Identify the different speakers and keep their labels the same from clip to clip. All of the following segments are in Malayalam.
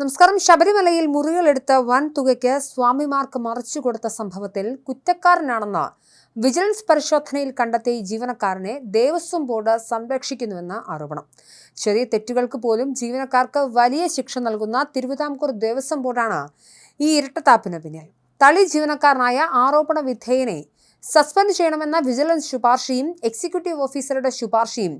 Speaker 1: നമസ്കാരം. ശബരിമലയിൽ മുറികളെടുത്ത് വൻ തുകയ്ക്ക് സ്വാമിമാർക്ക് മറിച്ചു കൊടുത്ത സംഭവത്തിൽ കുറ്റക്കാരനാണെന്ന് വിജിലൻസ് പരിശോധനയിൽ കണ്ടെത്തിയ ജീവനക്കാരനെ ദേവസ്വം ബോർഡ് സംരക്ഷിക്കുന്നുവെന്ന് ആരോപണം. ചെറിയ തെറ്റുകൾക്ക് പോലും ജീവനക്കാർക്ക് വലിയ ശിക്ഷ നൽകുന്ന തിരുവിതാംകൂർ ദേവസ്വം ബോർഡാണ് ഈ ഇരട്ടത്താപ്പിന് പിന്നിൽ. തളി ജീവനക്കാരനായ ആരോപണ വിധേയനെ സസ്പെൻഡ് ചെയ്യണമെന്ന വിജിലൻസ് ശുപാർശയും എക്സിക്യൂട്ടീവ് ഓഫീസറുടെ ശുപാർശയും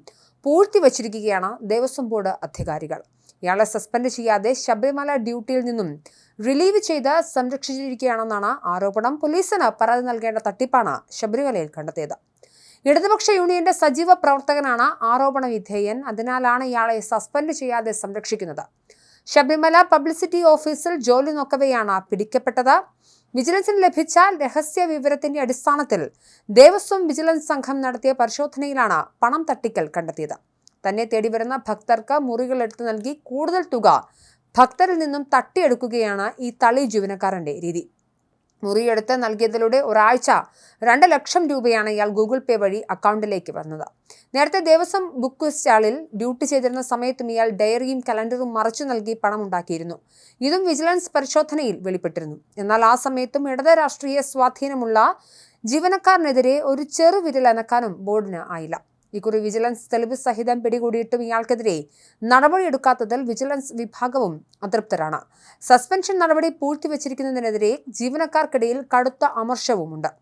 Speaker 1: പൂഴ്ത്തിവച്ചിരിക്കുകയാണ് ദേവസ്വം ബോർഡ് അധികാരികൾ. ഇയാളെ സസ്പെൻഡ് ചെയ്യാതെ ശബരിമല ഡ്യൂട്ടിയിൽ നിന്നും റിലീവ് ചെയ്ത് സംരക്ഷിച്ചിരിക്കുകയാണെന്നാണ് ആരോപണം. പോലീസിന് പരാതി നൽകേണ്ട തട്ടിപ്പാണ് ശബരിമലയിൽ കണ്ടെത്തിയത്. ഇടതുപക്ഷ യൂണിയന്റെ സജീവ പ്രവർത്തകനാണ് ആരോപണ വിധേയൻ. അതിനാലാണ് ഇയാളെ സസ്പെൻഡ് ചെയ്യാതെ സംരക്ഷിക്കുന്നത്. ശബരിമല പബ്ലിസിറ്റി ഓഫീസിൽ ജോലി നോക്കവെയാണ് പിടിക്കപ്പെട്ടത്. വിജിലൻസിന് ലഭിച്ച രഹസ്യ വിവരത്തിന്റെ അടിസ്ഥാനത്തിൽ ദേവസ്വം വിജിലൻസ് സംഘം നടത്തിയ പരിശോധനയിലാണ് പണം തട്ടിക്കൽ കണ്ടെത്തിയത്. തന്നെ തേടി വരുന്ന ഭക്തർക്ക് മുറികൾ എടുത്തു നൽകി കൂടുതൽ തുക ഭക്തരിൽ നിന്നും തട്ടിയെടുക്കുകയാണ് ഈ തളി ജീവനക്കാരന്റെ രീതി. മുറിയെടുത്ത് നൽകിയതിലൂടെ ഒരാഴ്ച രണ്ട് ലക്ഷം രൂപയാണ് ഇയാൾ ഗൂഗിൾ പേ വഴി അക്കൗണ്ടിലേക്ക് വന്നത്. നേരത്തെ ദേവസ്വം ബുക്ക് സ്റ്റാളിൽ ഡ്യൂട്ടി ചെയ്തിരുന്ന സമയത്തും ഇയാൾ ഡയറിയും കലണ്ടറും മറച്ചു നൽകി പണം ഉണ്ടാക്കിയിരുന്നു ഇതും വിജിലൻസ് പരിശോധനയിൽ വെളിപ്പെട്ടിരുന്നു. എന്നാൽ ആ സമയത്തും ഇടത് രാഷ്ട്രീയ സ്വാധീനമുള്ള ജീവനക്കാരനെതിരെ ഒരു ചെറുവിരൽ അനക്കാനും ബോർഡിന് ആയില്ല. ഇക്കുറി വിജിലൻസ് തെളിവ് സഹിതം പിടികൂടിയിട്ടും ഇയാൾക്കെതിരെ നടപടിയെടുക്കാത്തതിൽ വിജിലൻസ് വിഭാഗവും അതൃപ്തരാണ്. സസ്പെൻഷൻ നടപടി പൂഴ്ത്തിവച്ചിരിക്കുന്നതിനെതിരെ ജീവനക്കാർക്കിടയിൽ കടുത്ത അമർഷവുമുണ്ട്